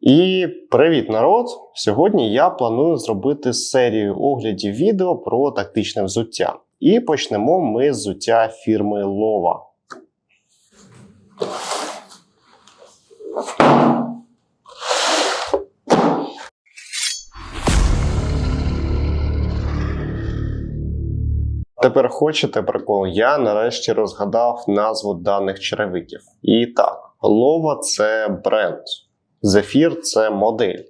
І привіт, народ! Сьогодні я планую зробити серію оглядів відео про тактичне взуття. І почнемо ми з взуття фірми Lova. Тепер хочете прикол? Я нарешті розгадав назву даних черевиків. І так, Lova – це бренд. Zephyr – це модель.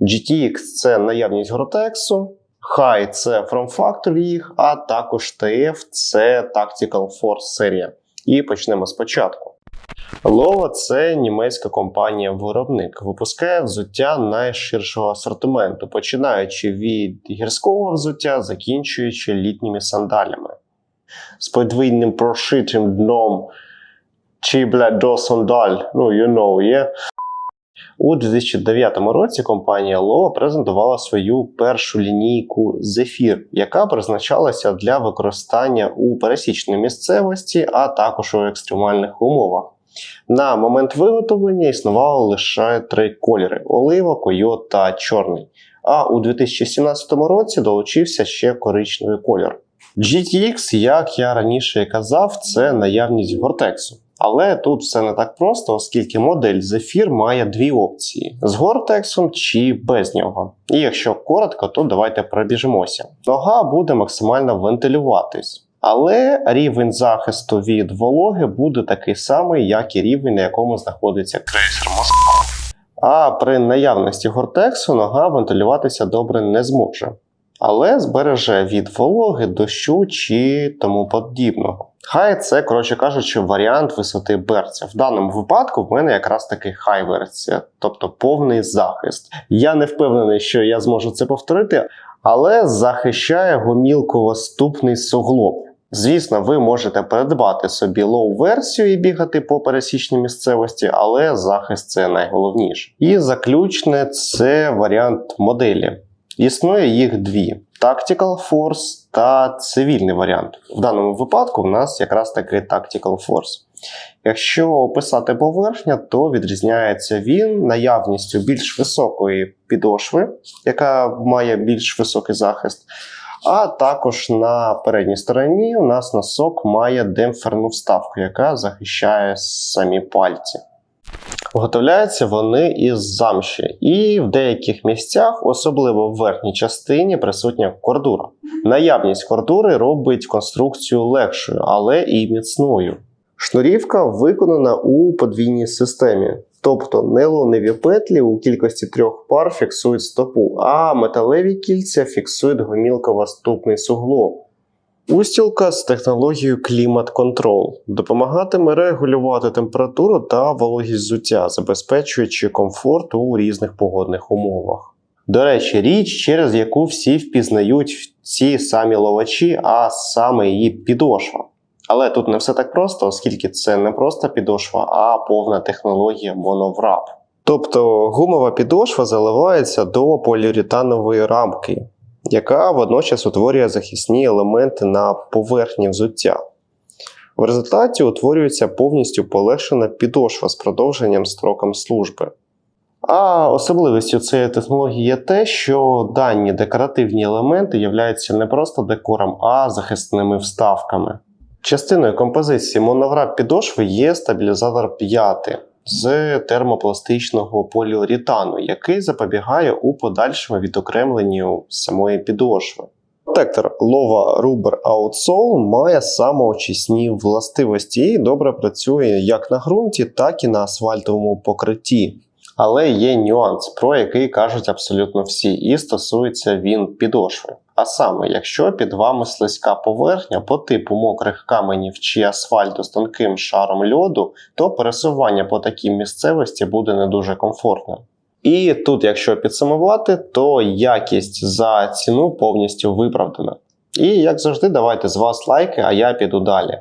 GTX це наявність Гротексу, High це From Factory їх, а також TF це Tactical Force серія. І почнемо спочатку. Lova – це німецька компанія-виробник, випускає взуття найширшого асортименту, починаючи від гірського взуття, закінчуючи літніми сандалями. З подвійним прошитим дном чи бля до сандаль, ну you know, yeah? У 2009 році компанія Lova презентувала свою першу лінійку Zephyr, яка призначалася для використання у пересічній місцевості, а також у екстремальних умовах. На момент виготовлення існувало лише три кольори: олива, койот та чорний. А у 2017 році долучився ще коричневий колір. GTX, як я раніше казав, це наявність гортексу. Але тут все не так просто, оскільки модель Zephyr має дві опції: з гортексом чи без нього. І якщо коротко, то давайте пробіжимося. Нога буде максимально вентилюватись. Але рівень захисту від вологи буде такий самий, як і рівень, на якому знаходиться крейсер Москва. А при наявності гортексу нога вентилюватися добре не зможе, але збереже від вологи, дощу чи тому подібного. Хай це, коротше кажучи, варіант висоти берця. В даному випадку в мене якраз таки хай версія, тобто повний захист. Я не впевнений, що я зможу це повторити, але захищає гомілково-ступний суглоб. Звісно, ви можете придбати собі лоу-версію і бігати по пересічній місцевості, але захист це найголовніше. І заключне це варіант моделі. Існує їх дві: Tactical Force та цивільний варіант. В даному випадку в нас якраз таки Tactical Force. Якщо описати поверхня, то відрізняється він наявністю більш високої підошви, яка має більш високий захист. А також на передній стороні у нас носок має демпферну вставку, яка захищає самі пальці. Виготовляються вони із замші, і в деяких місцях, особливо в верхній частині, присутня кордура. Наявність кордури робить конструкцію легшою, але і міцною. Шнурівка виконана у подвійній системі, тобто нейлонові петлі у кількості трьох пар фіксують стопу, а металеві кільця фіксують гомілково-ступний суглоб. Устілка з технологією Climate Control допомагатиме регулювати температуру та вологість взуття, забезпечуючи комфорт у різних погодних умовах. До речі, річ, через яку всі впізнають ці самі ловачі, а саме її підошва. Але тут не все так просто, оскільки це не просто підошва, а повна технологія моноврап. Тобто гумова підошва заливається до поліуретанової рамки, яка водночас утворює захисні елементи на поверхні взуття. В результаті утворюється повністю полегшена підошва з продовженням строком служби. А особливістю цієї технології є те, що дані декоративні елементи являються не просто декором, а захисними вставками. Частиною композиції моноврап підошви є стабілізатор 5 з термопластичного поліуретану, який запобігає у подальшому відокремленню самої підошви. Протектор Lova Rubber Outsole має самоочисні властивості і добре працює як на ґрунті, так і на асфальтовому покритті. Але є нюанс, про який кажуть абсолютно всі, і стосується він підошви. А саме, якщо під вами слизька поверхня по типу мокрих каменів чи асфальту з тонким шаром льоду, то пересування по такій місцевості буде не дуже комфортним. І тут, якщо підсумувати, то якість за ціну повністю виправдана. І як завжди, давайте з вас лайки, а я піду далі.